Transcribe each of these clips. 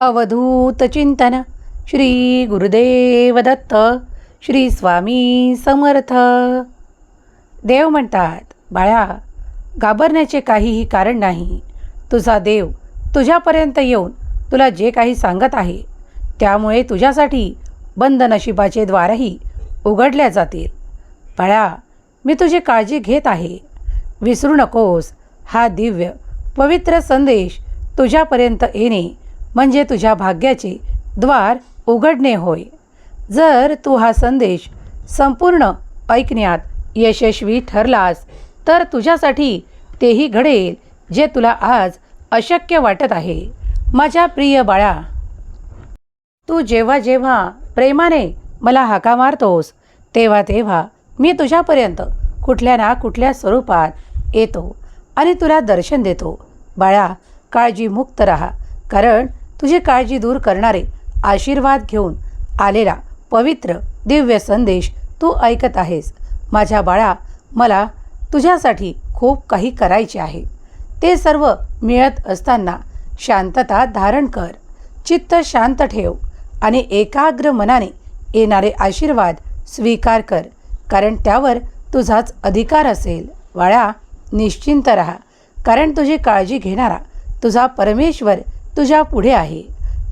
अवधूत चिंतन श्री गुरुदेव दत्त श्री स्वामी समर्थ. देव म्हणतात बाळा घाबरण्याचे काहीही कारण नाही. तुझा देव तुझ्यापर्यंत येऊन तुला जे काही सांगत आहे त्यामुळे तुझ्यासाठी बंद नशिबाचे द्वारही उघडल्या जातील. बाळा मी तुझी काळजी घेत आहे. विसरू नकोस. हा दिव्य पवित्र संदेश तुझ्यापर्यंत येणे म्हणजे तुझ्या भाग्याचे द्वार उघडणे होय. जर तू हा संदेश संपूर्ण ऐकण्यात यशस्वी ठरलास तर तुझ्यासाठी तेही घडेल जे तुला आज अशक्य वाटत आहे. माझ्या प्रिय बाळा तू जेव्हा जेव्हा प्रेमाने मला हाका मारतोस तेव्हा तेव्हा मी तुझ्यापर्यंत कुठल्या ना कुठल्या स्वरूपात येतो आणि तुला दर्शन देतो. बाळा काळजीमुक्त राहा कारण तुझी काळजी दूर करणारे आशीर्वाद घेऊन आलेला पवित्र दिव्य संदेश तू ऐकत आहेस. माझ्या बाळा मला तुझ्यासाठी खूप काही करायचे आहे. ते सर्व मिळत असताना शांतता धारण कर. चित्त शांत ठेव आणि एकाग्र मनाने येणारे आशीर्वाद स्वीकार कर कारण त्यावर तुझाच अधिकार असेल. बाळा निश्चिंत राहा कारण तुझी काळजी घेणारा तुझा परमेश्वर तुझ्या पुढे आहे.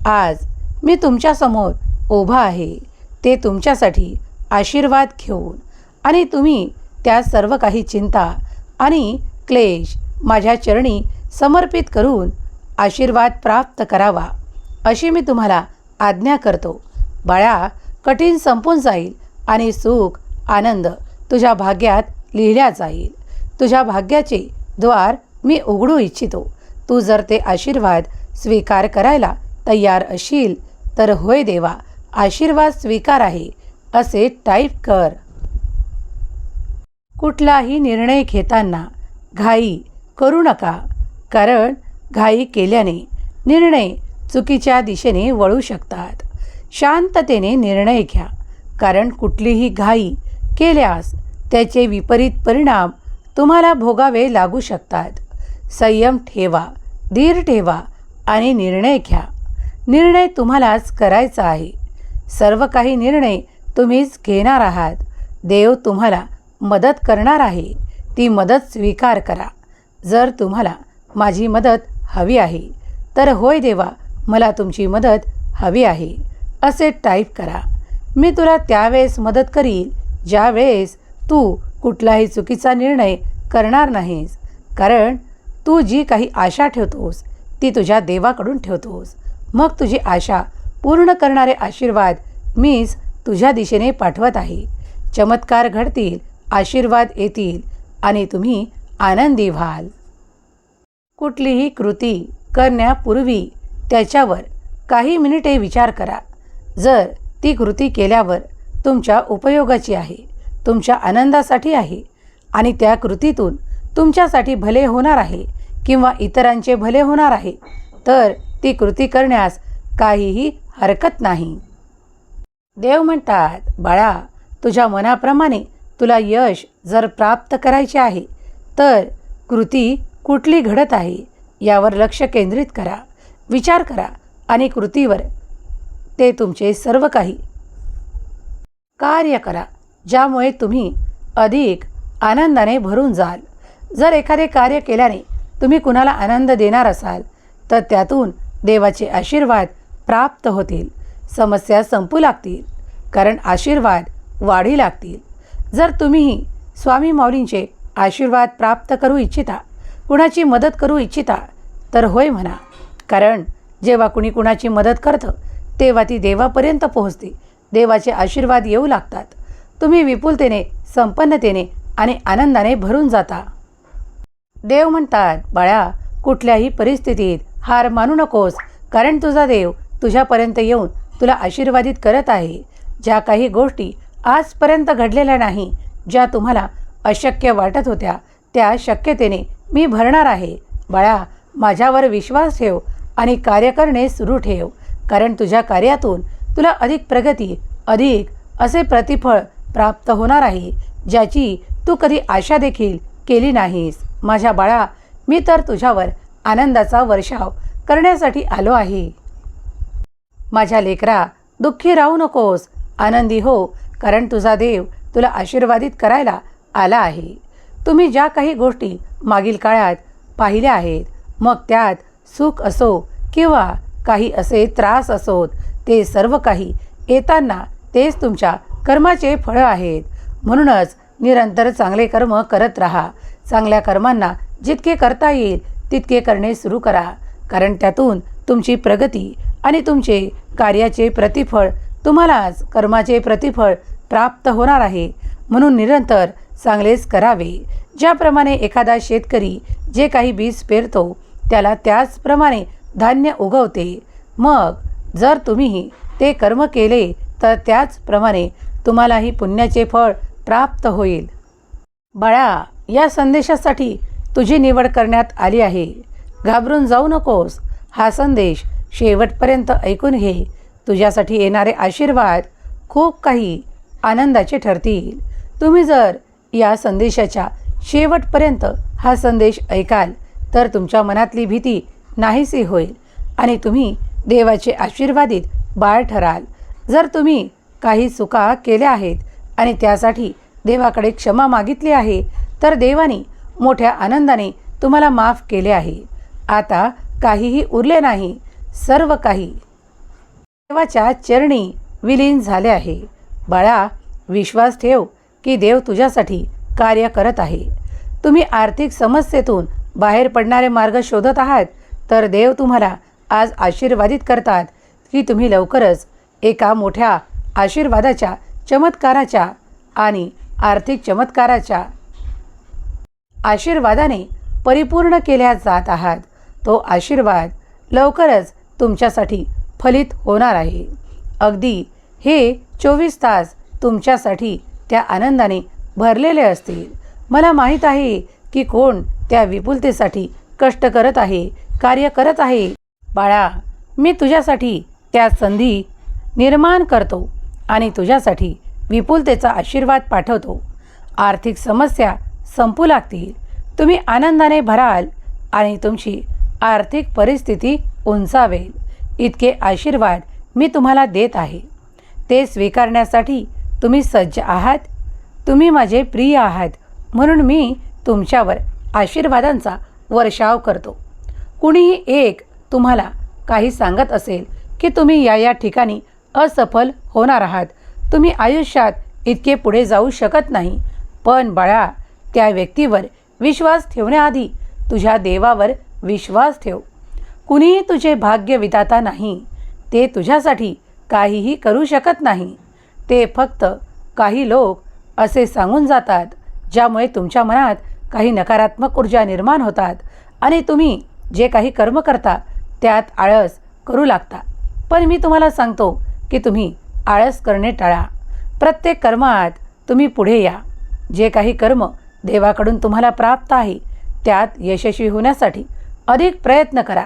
आज मी तुमच्यासमोर उभा आहे. ते तुमच्यासाठी आशीर्वाद घेऊन आणि तुम्ही त्या सर्व काही चिंता आणि क्लेश माझ्या चरणी समर्पित करून आशीर्वाद प्राप्त करावा अशी मी तुम्हाला आज्ञा करतो. बाळा कठीण संपून जाईल आणि सुख आनंद तुझ्या भाग्यात लिहिल्या जाईल. तुझ्या भाग्याचे द्वार मी उघडू इच्छितो. तू जर ते आशीर्वाद स्वीकार करायला तयार असशील तर होय देवा आशीर्वाद स्वीकार आहे असे टाईप कर. कुठलाही निर्णय घेताना घाई करू नका कारण घाई केल्याने निर्णय चुकीच्या दिशेने वळू शकतात. शांततेने निर्णय घ्या कारण कुठलीही घाई केल्यास त्याचे विपरीत परिणाम तुम्हाला भोगावे लागू शकतात. संयम ठेवा धीर ठेवा आणि निर्णय घ्या. निर्णय तुम्हालाच करायचा आहे. सर्व काही निर्णय तुम्हीच घेणार आहात. देव तुम्हाला मदत करणार आहे. ती मदत स्वीकार करा. जर तुम्हाला माझी मदत हवी आहे तर होय देवा मला तुमची मदत हवी आहे असे टाईप करा. मी तुला त्यावेळेस मदत करील ज्यावेळेस तू कुठलाही चुकीचा निर्णय करणार नाहीस. कारण तू जी काही आशा ठेवतोस ती तुझ्या देवाकडून ठेवतोस. मग तुझी आशा पूर्ण करणारे आशीर्वाद मीच तुझ्या दिशेने पाठवत आहे. चमत्कार घडतील आशीर्वाद येतील आणि तुम्ही आनंदी व्हाल. कुठलीही कृती करण्यापूर्वी त्याच्यावर काही मिनिटे विचार करा. जर ती कृती केल्यावर तुमच्या उपयोगाची आहे तुमच्या आनंदासाठी आहे आणि त्या कृतीतून तुमच्यासाठी भले होणार आहे किंवा इतरांचे भले होणार आहे तर ती कृती करण्यास काहीही हरकत नाही. देव म्हणतात बाळा तुझ्या मनाप्रमाणे तुला यश जर प्राप्त करायचे आहे तर कृती कुठली घडत आहे यावर लक्ष केंद्रित करा विचार करा आणि कृतीवर ते तुमचे सर्व काही कार्य करा ज्यामुळे तुम्ही अधिक आनंदाने भरून जाल. जर एखादे कार्य केल्याने तुम्ही कुणाला आनंद देणार असाल तर त्यातून देवाचे आशीर्वाद प्राप्त होतील. समस्या संपू लागतील कारण आशीर्वाद वाढी लागतील. जर तुम्हीही स्वामी माऊलींचे आशीर्वाद प्राप्त करू इच्छिता कुणाची मदत करू इच्छिता तर होय म्हणा. कारण जेव्हा कुणी कुणाची मदत करतं तेव्हा ती देवापर्यंत पोहोचते. देवाचे आशीर्वाद येऊ लागतात. तुम्ही विपुलतेने संपन्नतेने आणि आनंदाने भरून जाता. देव म्हणतात बाळा कुठल्याही परिस्थितीत हार मानू नकोस कारण तुझा देव तुझ्यापर्यंत येऊन तुला आशीर्वादित करत आहे. ज्या काही गोष्टी आजपर्यंत घडलेल्या नाही ज्या तुम्हाला अशक्य वाटत होत्या त्या शक्यतेने मी भरणार आहे. बाळा माझ्यावर विश्वास ठेव आणि कार्य करणे सुरू ठेव कारण तुझ्या कार्यातून तुला अधिक प्रगती अधिक असे प्रतिफळ प्राप्त होणार आहे ज्याची तू कधी आशा देखील केली नाहीस. माझ्या बाळा मी तर तुझ्यावर आनंदाचा वर्षाव करण्यासाठी आलो आहे. माझ्या लेकरा दुःखी राहू नकोस. आनंदी हो कारण तुझा देव तुला आशीर्वादित करायला आला आहे. तुम्ही ज्या काही गोष्टी मागील काळात पाहिल्या आहेत मग त्यात सुख असो किंवा काही असे त्रास असोत ते सर्व काही येताना तेच तुमच्या कर्माचे फळं आहेत. म्हणूनच निरंतर चांगले कर्म करत राहा. चांगल्या कर्मांना जितके करता येईल तितके करणे सुरू करा. कारण त्यातून तुमची प्रगती आणि तुमचे कार्याचे प्रतिफळ तुम्हालाच कर्माचे प्रतिफळ प्राप्त होणार आहे. म्हणून निरंतर चांगलेच करावे. ज्याप्रमाणे एखादा शेतकरी जे काही बीज पेरतो त्याला त्याचप्रमाणे धान्य उगवते. मग जर तुम्ही ते कर्म केले तर त्याचप्रमाणे तुम्हालाही पुण्याचे फळ प्राप्त होईल. बाळा या संदेशासाठी तुझी निवड करण्यात आली आहे. घाबरून जाऊ नकोस. हा संदेश शेवटपर्यंत ऐकून घे. तुझ्यासाठी येणारे आशीर्वाद खूप काही आनंदाचे ठरतील. तुम्ही जर या संदेशाच्या शेवटपर्यंत हा संदेश ऐकाल तर तुमच्या मनातली भीती नाहीशी होईल आणि तुम्ही देवाचे आशीर्वादित बाळ ठराल. जर तुम्ही काही चुका केल्या आहेत आणि त्यासाठी देवाकडे क्षमा मागितली आहे तर देवाने मोठ्या आनंदाने तुम्हाला माफ केले आहे. आता काहीही उरले नाही सर्व काही. देवाच्या चरणी विलीन झाले आहे. बाळा विश्वास ठेव की देव तुझ्यासाठी कार्य करत आहे. तुम्ही आर्थिक समस्येतून बाहेर पडणारे मार्ग शोधत आहात तर देव तुम्हाला आज आशीर्वादित करतात की तुम्ही लवकरच एका मोठ्या आशीर्वादाच्या चमत्काराच्या आणि आर्थिक चमत्काराच्या आशीर्वादाने परिपूर्ण केल्या जात आहात. तो आशीर्वाद लवकरच तुमच्यासाठी फलित होणार आहे. अगदी हे चोवीस तास तुमच्यासाठी त्या आनंदाने भरलेले असतील. मला माहीत आहे की कोण त्या विपुलतेसाठी कष्ट करत आहे कार्य करत आहे. बाळा मी तुझ्यासाठी त्या संधी निर्माण करतो आणि तुझ्यासाठी विपुलतेचा आशीर्वाद पाठवतो. आर्थिक समस्या संपू लागतील. तुम्ही आनंदाने भराल आणि तुमची आर्थिक परिस्थिती उंचावेल. इतके आशीर्वाद मी तुम्हाला देत आहे. ते स्वीकारण्यासाठी तुम्ही सज्ज आहात. तुम्ही माझे प्रिय आहात म्हणून मी तुमच्यावर आशीर्वादांचा वर्षाव करतो. कुणीही एक तुम्हाला काही सांगत असेल की तुम्ही या या ठिकाणी असफल होणार आहात. तुम्ही आयुष्यात इतके पुढे जाऊ शकत नाही. पण बाळा त्या व्यक्तीवर विश्वास ठेवण्याआधी तुझ्या देवावर विश्वास ठेव. कुणीही तुझे भाग्य विदाता नाही. ते तुझ्यासाठी काहीही करू शकत नाही. ते फक्त काही लोक असे सांगून जातात ज्यामुळे तुमच्या मनात काही नकारात्मक ऊर्जा निर्माण होतात आणि तुम्ही जे काही कर्म करता त्यात आळस करू लागता. पण मी तुम्हाला सांगतो की तुम्ही आळस करणे टाळा. प्रत्येक कर्मात तुम्ही पुढे या. जे काही कर्म देवाकडून तुम्हाला प्राप्त आहे. त्यात यशस्वी होण्यासाठी अधिक प्रयत्न करा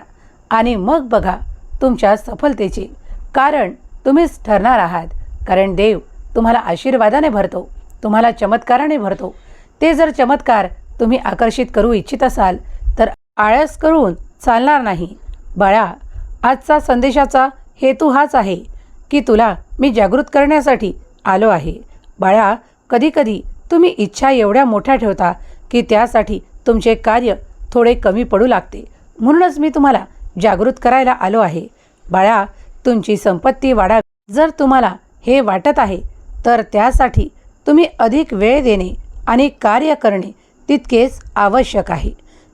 आणि मग बघा तुमच्या सफलतेचे. कारण तुम्हीच ठरणार आहात. कारण देव तुम्हाला आशीर्वादाने भरतो तुम्हाला चमत्काराने भरतो. ते जर चमत्कार तुम्ही आकर्षित करू इच्छित असाल तर आळस करून चालणार नाही. बाळा आजचा संदेशाचा हेतू हाच आहे की तुला मी जागृत करण्यासाठी आलो आहे. बाळा कधीकधी तुम्ही इच्छा एवढ्या मोठ्या ठेवता की त्यासाठी तुमचे कार्य थोडे कमी पडू लागते. म्हणूनच मी तुम्हाला जागृत करायला आलो आहे. बाळा तुमची संपत्ती वाढावी. जर तुम्हाला हे वाटत आहे तर त्यासाठी तुम्ही अधिक वेळ देणे आणि कार्य करणे तितकेच आवश्यक आहे.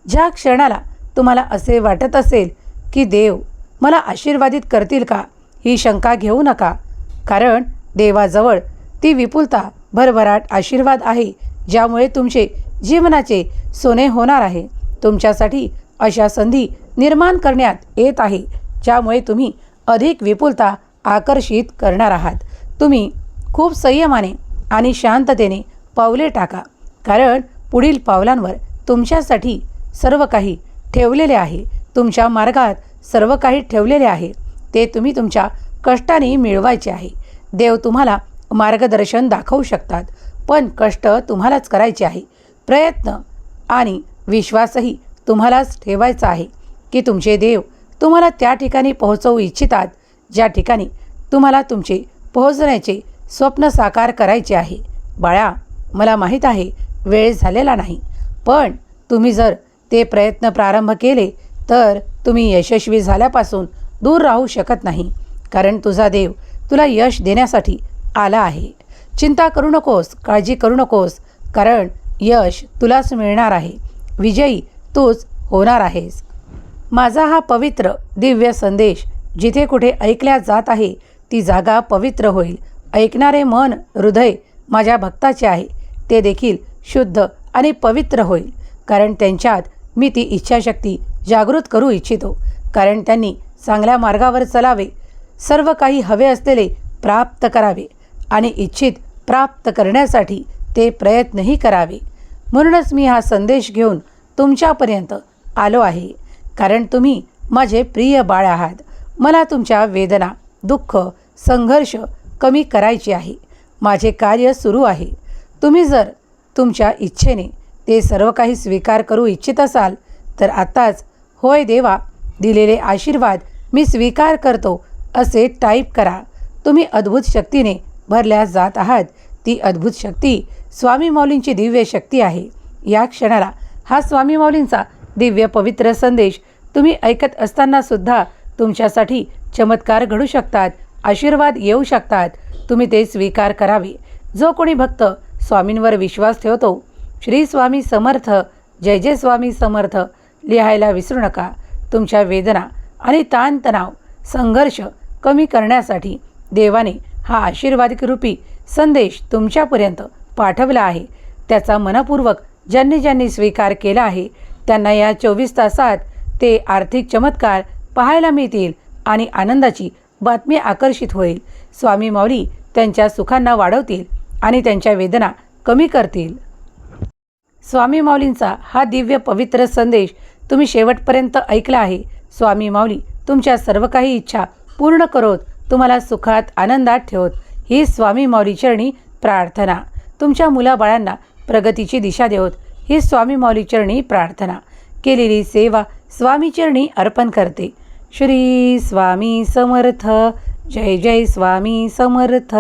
ज्या क्षणाला तुम्हाला असे वाटत असेल की देव मला आशीर्वादित करतील का ही शंका घेऊ नका. कारण देवाजवळ ती विपुलता भरभराट आशीर्वाद आहे ज्यामुळे तुमचे जीवनाचे सोने होणार आहे. तुमच्यासाठी अशा संधी निर्माण करण्यात येत आहे ज्यामुळे तुम्ही अधिक विपुलता आकर्षित करणार आहात. तुम्ही खूप संयमाने आणि शांततेने पावले टाका कारण पुढील पावलांवर तुमच्यासाठी सर्व काही ठेवलेले आहे. तुमच्या मार्गात सर्व काही ठेवलेले आहे. ते तुम्ही तुमच्या कष्टाने मिळवायचे आहे. देव तुम्हाला मार्गदर्शन दाखवू शकतात. पण कष्ट तुम्हालाच करायचे आहे. प्रयत्न आणि विश्वासही तुम्हालाच ठेवायचा आहे की तुमचे देव तुम्हाला त्या ठिकाणी पोहोचवू इच्छितात ज्या ठिकाणी तुम्हाला तुमचे पोहोचण्याचे स्वप्न साकार करायचे आहे. बाळा मला माहीत आहे वेळ झालेला नाही. पण तुम्ही जर ते प्रयत्न प्रारंभ केले तर तुम्ही यशस्वी झाल्यापासून दूर राहू शकत नाही. कारण तुझा देव तुला यश देण्यासाठी आला आहे. चिंता करू नकोस काळजी करू नकोस कारण यश तुलाच मिळणार आहे. विजयी तूच होणार आहेस. माझा हा पवित्र दिव्य संदेश जिथे कुठे ऐकल्या जात आहे ती जागा पवित्र होईल. ऐकणारे मन हृदय माझ्या भक्ताचे आहे. ते देखील शुद्ध आणि पवित्र होईल. कारण त्यांच्यात मी ती इच्छाशक्ती जागृत करू इच्छितो. कारण त्यांनी चांगल्या मार्गावर चलावे. सर्व काही हवे असलेले प्राप्त करावे. आणि इच्छित प्राप्त करण्यासाठी ते प्रयत्नही करावे. म्हणूनच मी हा संदेश घेऊन तुमच्यापर्यंत आलो आहे. कारण तुम्ही माझे प्रिय बाळ आहात. मला तुमच्या वेदना दुःख संघर्ष कमी करायचे आहे. माझे कार्य सुरू आहे. तुम्ही जर तुमच्या इच्छेने ते सर्व काही स्वीकार करू इच्छित असाल तर आत्ताच होय देवा दिलेले आशीर्वाद मी स्वीकार करतो असे टाईप करा. तुम्ही अद्भुत शक्तीने भरल्या जात आहात. ती अद्भुत शक्ती स्वामी माऊलींची दिव्य शक्ती आहे. या क्षणाला हा स्वामी माऊलींचा दिव्य पवित्र संदेश तुम्ही ऐकत असताना सुद्धा तुमच्यासाठी चमत्कार घडू शकतात आशीर्वाद येऊ शकतात. तुम्ही ते स्वीकार करावे. जो कोणी भक्त स्वामींवर विश्वास ठेवतो श्री स्वामी समर्थ जय जय स्वामी समर्थ लिहायला विसरू नका. तुमच्या वेदना आणि ताणतणाव संघर्ष कमी करण्यासाठी देवाने हा आशीर्वादरूपी संदेश तुमच्यापर्यंत पाठवला आहे. त्याचा मनपूर्वक ज्यांनी ज्यांनी स्वीकार केला आहे त्यांना या चोवीस तासात ते आर्थिक चमत्कार पाहायला मिळतील आणि आनंदाची बातमी आकर्षित होईल. स्वामी माऊली त्यांच्या सुखांना वाढवतील आणि त्यांच्या वेदना कमी करतील. स्वामी माऊलींचा हा दिव्य पवित्र संदेश तुम्ही शेवटपर्यंत ऐकला आहे. स्वामी माऊली तुमच्या सर्व काही इच्छा पूर्ण करोत तुम्हाला सुखात आनंदात ठेवत ही स्वामी मौलीचरणी प्रार्थना. तुमच्या मुलाबाळांना प्रगतीची दिशा देवत ही स्वामी मौलीचरणी प्रार्थना. केलेली सेवा स्वामीचरणी अर्पण करते. श्री स्वामी समर्थ. जय जय स्वामी समर्थ.